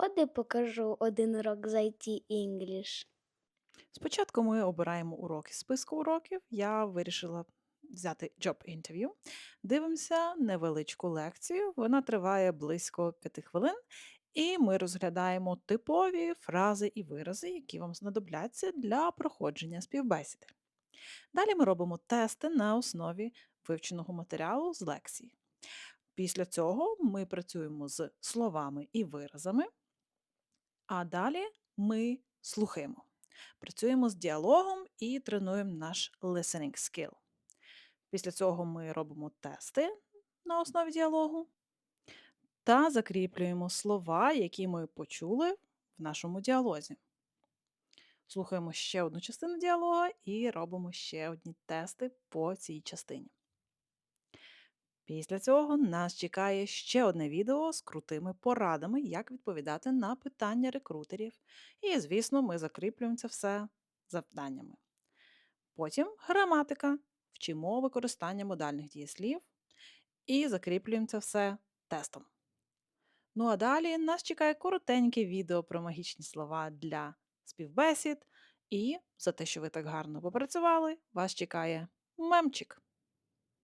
Ходи покажу один урок з IT English. Спочатку ми обираємо урок із списку уроків. Я вирішила взяти job interview. Дивимося невеличку лекцію. Вона триває близько 5 хвилин, і ми розглядаємо типові фрази і вирази, які вам знадобляться для проходження співбесіди. Далі ми робимо тести на основі вивченого матеріалу з лекції. Після цього ми працюємо з словами і виразами, а далі ми слухаємо. Працюємо з діалогом і тренуємо наш listening skill. Після цього ми робимо тести на основі діалогу та закріплюємо слова, які ми почули в нашому діалозі. Слухаємо ще одну частину діалога і робимо ще одні тести по цій частині. Після цього нас чекає ще одне відео з крутими порадами, як відповідати на питання рекрутерів. І, звісно, ми закріплюємо це все завданнями. Потім граматика, вчимо використання модальних дієслів і закріплюємо це все тестом. Ну а далі нас чекає коротеньке відео про магічні слова для співбесід. І за те, що ви так гарно попрацювали, вас чекає мемчик.